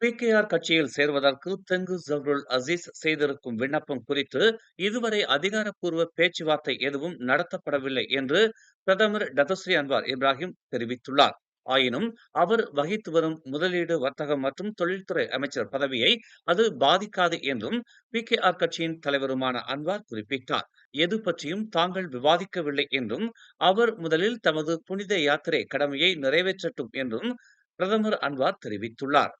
PKR கட்சியில் சேர்வதற்கு தெங்கு ஜவருல் அசீஸ் செய்திருக்கும் விண்ணப்பம் குறித்து இதுவரை அதிகாரப்பூர்வ பேச்சுவார்த்தை எதுவும் நடத்தப்படவில்லை என்று பிரதமர் டதஸ்ரீ அன்வார் இப்ராஹிம் தெரிவித்துள்ளார். ஆயினும் அவர் வகித்து வரும் முதலீடு வர்த்தகம் மற்றும் தொழில்துறை அமைச்சர் பதவியை அது பாதிக்காது என்றும் பி கே ஆர் கட்சியின் தலைவருமான அன்வார் குறிப்பிட்டார். எது பற்றியும் தாங்கள் விவாதிக்கவில்லை என்றும் அவர் முதலில் தமது புனித யாத்திரை கடமையை நிறைவேற்றட்டும் என்றும் பிரதமர் அன்வார் தெரிவித்துள்ளார்.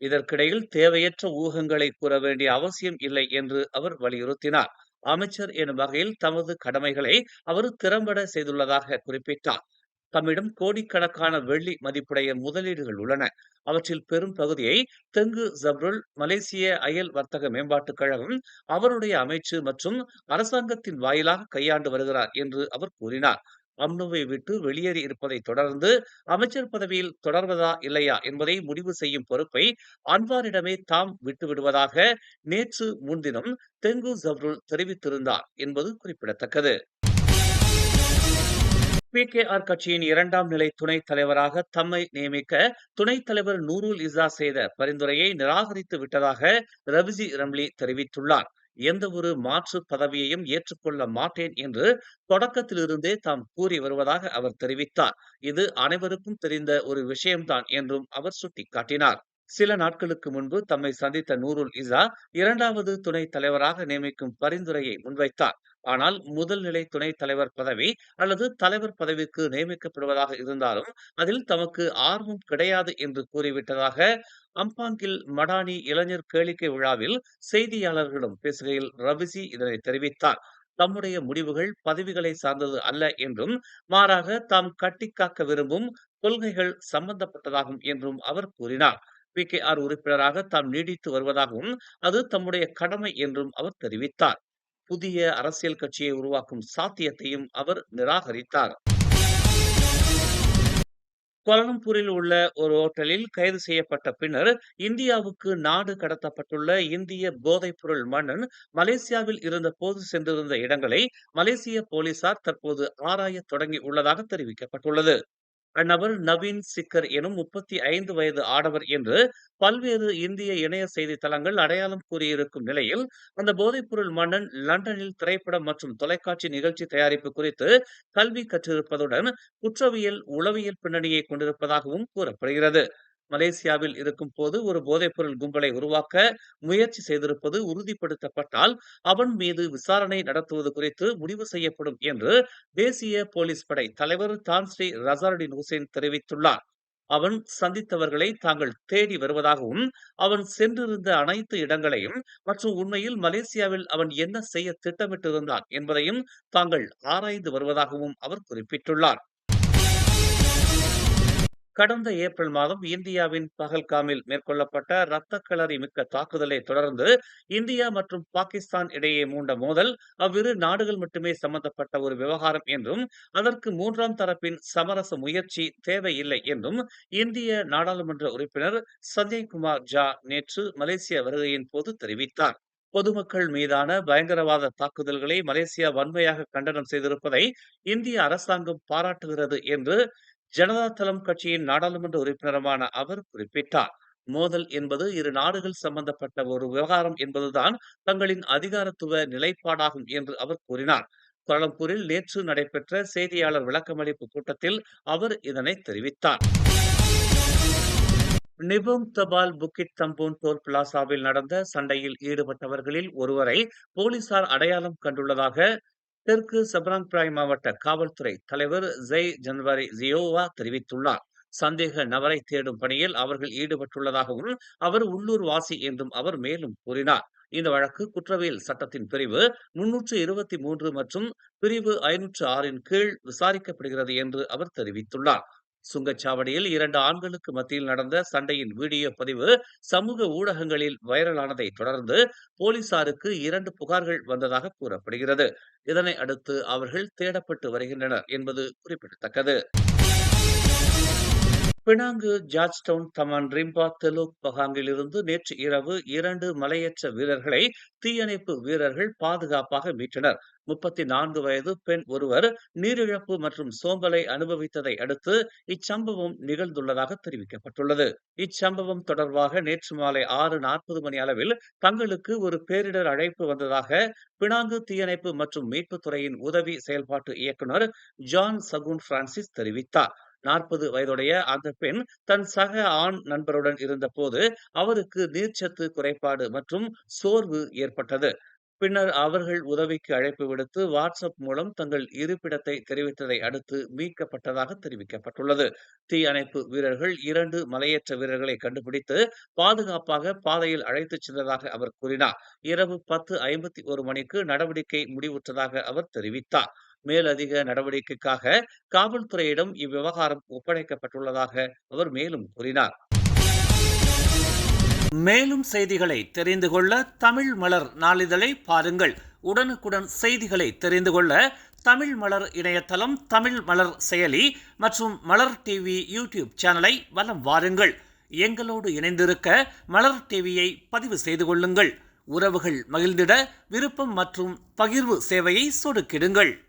இதற்கிடையில் தேவையற்ற ஊகங்களை கூற வேண்டிய அவசியம் இல்லை என்று அவர் வலியுறுத்தினார். அமைச்சர் எனும் வகையில் தமது கடமைகளை அவர் திறம்பட செய்துள்ளதாக குறிப்பிட்டார். தம்மிடம் கோடிக்கணக்கான வெள்ளி மதிப்புடைய முதலீடுகள் உள்ளன. அவற்றில் பெரும் பகுதியை தெங்கு ஜப்ருல் மலேசிய அயல் வர்த்தக மேம்பாட்டுக் கழகம் அவருடைய அமைச்சு மற்றும் அரசாங்கத்தின் வாயிலாக கையாண்டு வருகிறார் என்று அவர் கூறினார். அம்னுவை விட்டு வெளியேறி இருப்பதை தொடர்ந்து அமைச்சர் பதவியில் தொடர்வதா இல்லையா என்பதை முடிவு செய்யும் பொறுப்பை அன்வாரிடமே தாம் விட்டுவிடுவதாக நேற்று முன்தினம் தெங்கு ஜப்ருல் தெரிவித்திருந்தார் என்பது குறிப்பிடத்தக்கது. பி கே ஆர் கட்சியின் இரண்டாம் நிலை துணைத் தலைவராக தம்மை நியமிக்க துணைத் தலைவர் நூருல் இசா செய்த பரிந்துரையை நிராகரித்து விட்டதாக ரவிஜி ரம்லி தெரிவித்துள்ளார். எந்த ஒரு மாற்று பதவியையும் ஏற்றுக்கொள்ள மாட்டேன் என்று தொடக்கத்திலிருந்தே தாம் கூறி வருவதாக அவர் தெரிவித்தார். இது அனைவருக்கும் தெரிந்த ஒரு விஷயம்தான் என்றும் அவர் சுட்டிக்காட்டினார். சில நாட்களுக்கு முன்பு தம்மை சந்தித்த நூருல் இசா இரண்டாவது துணைத் தலைவராக நியமிக்கும் பரிந்துரையை முன்வைத்தார். ஆனால் முதல் நிலை துணைத் தலைவர் பதவி அல்லது தலைவர் பதவிக்கு நியமிக்கப்படுவதாக இருந்தாலும் அதில் தமக்கு ஆர்வம் கிடையாது என்று கூறிவிட்டதாக அம்பாங்கில் மடானி இளைஞர் கேளிக்கை விழாவில் செய்தியாளர்களிடம் பேசுகையில் ரவிசி இதனை தெரிவித்தார். தம்முடைய முடிவுகள் பதவிகளை சார்ந்தது அல்ல என்றும் மாறாக தாம் கட்டிக்காக்க விரும்பும் கொள்கைகள் சம்பந்தப்பட்டதாகும் என்றும் அவர் கூறினார். பி. கே. ஆர் உறுப்பினராக தாம் நீடித்து வருவதாகவும் அது தம்முடைய கடமை என்றும் அவர் தெரிவித்தார். புதிய அரசியல் கட்சியை உருவாக்கும் சாத்தியத்தையும் அவர் நிராகரித்தார். கோலம்பூரில் உள்ள ஒரு ஓட்டலில் கைது செய்யப்பட்ட பின்னர் இந்தியாவுக்கு நாடு கடத்தப்பட்டுள்ள இந்திய போதைப்பொருள் மன்னன் மலேசியாவில் இருந்த போது சென்றிருந்த இடங்களை மலேசிய போலீசார் தற்போது ஆராய தொடங்கி உள்ளதாக தெரிவிக்கப்பட்டுள்ளது. அந்நபர் நவீன் சிக்கர் எனும் முப்பத்தி ஐந்து வயது ஆடவர் என்று பல்வேறு இந்திய இணைய செய்தி தளங்கள் அடையாளம் கூறியிருக்கும் நிலையில் அந்த போதைப்பொருள் மன்னன் லண்டனில் திரைப்படம் மற்றும் தொலைக்காட்சி நிகழ்ச்சி தயாரிப்பு குறித்து கல்வி கற்றிருப்பதுடன் குற்றவியல் உளவியல் பின்னணியை கொண்டிருப்பதாகவும் கூறப்படுகிறது. மலேசியாவில் இருக்கும் போது ஒரு போதைப்பொருள் கும்பலை உருவாக்க முயற்சி செய்திருப்பது உறுதிப்படுத்தப்பட்டால் அவன் மீது விசாரணை நடத்துவது குறித்து முடிவு செய்யப்படும் என்று தேசிய போலீஸ் படை தலைவர் தான்ஸ்ரீ ரசாருடின் ஹுசேன் தெரிவித்துள்ளார். அவன் சந்தித்தவர்களை தாங்கள் தேடி வருவதாகவும் அவன் சென்றிருந்த அனைத்து இடங்களையும் மற்றும் உண்மையில் மலேசியாவில் அவன் என்ன செய்ய திட்டமிட்டிருந்தான் என்பதையும் தாங்கள் ஆராய்ந்து வருவதாகவும் அவர் குறிப்பிட்டுள்ளார். கடந்த ஏப்ரல் மாதம் இந்தியாவின் பகல்காமில் மேற்கொள்ளப்பட்ட இரத்த களரி மிக்க தாக்குதலை தொடர்ந்து இந்தியா மற்றும் பாகிஸ்தான் இடையே மூண்ட மோதல் அவ்விரு நாடுகள் மட்டுமே சம்பந்தப்பட்ட ஒரு விவகாரம் என்றும் அதற்கு மூன்றாம் தரப்பின் சமரச முயற்சி தேவையில்லை என்றும் இந்திய நாடாளுமன்ற உறுப்பினர் சஞ்சய் குமார் ஜா நேற்று மலேசிய வருகையின் போது தெரிவித்தார். பொதுமக்கள் மீதான பயங்கரவாத தாக்குதல்களை மலேசியா வன்மையாக கண்டனம் செய்திருப்பதை இந்திய அரசாங்கம் பாராட்டுகிறது என்று ஜனதா தளம் கட்சியின் நாடாளுமன்ற உறுப்பினருமான அவர் குறிப்பிட்டார். மோதல் என்பது இரு நாடுகள் சம்பந்தப்பட்ட ஒரு விவகாரம் என்பதுதான் தங்களின் அதிகாரத்துவ நிலைப்பாடாகும் என்று அவர் கூறினார். கோலம்பூரில் நேற்று நடைபெற்ற செய்தியாளர் விளக்கமளிப்பு கூட்டத்தில் அவர் இதனை தெரிவித்தார். நிபும் தபால் புக்கிட் தம்பூன் டோல் பிளாசாவில் நடந்த சண்டையில் ஈடுபட்டவர்களில் ஒருவரை போலீசார் அடையாளம் கண்டுள்ளதாக தெற்கு சப்ராங்பிராய் மாவட்ட காவல்துறை தலைவர் ஜெய் ஜன்வரி ஜியோவா தெரிவித்துள்ளார். சந்தேக நபரை தேடும் பணியில் அவர்கள் ஈடுபட்டுள்ளதாகவும் அவர் உள்ளூர் வாசி என்றும் அவர் மேலும் கூறினார். இந்த வழக்கு குற்றவியல் சட்டத்தின் பிரிவு முன்னூற்று இருபத்தி மூன்று மற்றும் பிரிவு ஐநூற்று ஆறின் கீழ் விசாரிக்கப்படுகிறது என்று அவர் தெரிவித்துள்ளார். சுங்கச்சாவடியில் இரண்டு ஆண்களுக்கு மத்தியில் நடந்த சண்டையின் வீடியோ பதிவு சமூக ஊடகங்களில் வைரலானதை தொடர்ந்து போலீசாருக்கு இரண்டு புகார்கள் வந்ததாக கூறப்படுகிறது. இதனை அடுத்து அவர்கள் தேடப்பட்டு வருகின்றனர் என்பது குறிப்பிடத்தக்கது. Penang Georgetown Taman Rimba Teluk பகாங்கில் இருந்து நேற்று இரவு இரண்டு மலையேற்ற வீரர்களை தீயணைப்பு வீரர்கள் பாதுகாப்பாக மீட்டனர். முப்பத்தி நான்கு வயது பெண் ஒருவர் நீரிழப்பு மற்றும் சோம்பலை அனுபவித்ததை அடுத்து இச்சம்பவம் நிகழ்ந்துள்ளதாக தெரிவிக்கப்பட்டுள்ளது. இச்சம்பவம் தொடர்பாக நேற்று மாலை ஆறு நாற்பது மணி அளவில் தங்களுக்கு ஒரு பேரிடர் அழைப்பு வந்ததாக பினாங்கு தீயணைப்பு மற்றும் மீட்புத் துறையின் உதவி செயல்பாட்டு இயக்குனர் ஜான் சகுன் பிரான்சிஸ் தெரிவித்தார். நாற்பது வயதுடைய அந்த பெண் தன் சக ஆண் நண்பருடன் இருந்தபோது அவருக்கு நீர்ச்சத்து குறைபாடு மற்றும் சோர்வு ஏற்பட்டது. பின்னர் அவர்கள் உதவிக்கு அழைப்பு விடுத்து வாட்ஸ்அப் மூலம் தங்கள் இருப்பிடத்தை தெரிவித்ததை அடுத்து மீட்கப்பட்டதாக தெரிவிக்கப்பட்டுள்ளது. தீ அணைப்பு வீரர்கள் இரண்டு மலையேற்ற வீரர்களை கண்டுபிடித்து பாதுகாப்பாக பாதையில் அழைத்துச் சென்றதாக அவர் கூறினார். இரவு பத்து ஐம்பத்தி ஒரு மணிக்கு நடவடிக்கை முடிவுற்றதாக அவர் தெரிவித்தார். மேலதிக நடவடிக்கைக்காக காவல்துறையிடம் இவ்விவகாரம் ஒப்படைக்கப்பட்டுள்ளதாக அவர் மேலும் கூறினார். மேலும் செய்திகளை தெரிந்து கொள்ள தமிழ் மலர் நாளிதழை பாருங்கள். உடனுக்குடன் செய்திகளை தெரிந்து கொள்ள தமிழ் மலர் இணையதளம் தமிழ் மலர் செயலி மற்றும் மலர் டிவி யூடியூப் சேனலை வலம் வாருங்கள். எங்களோடு இணைந்திருக்க மலர் டிவியை பதிவு செய்து கொள்ளுங்கள். உறவுகள் மகிழ்ந்திட விருப்பம் மற்றும் பகிர்வு சேவையை சொடுக்கிடுங்கள்.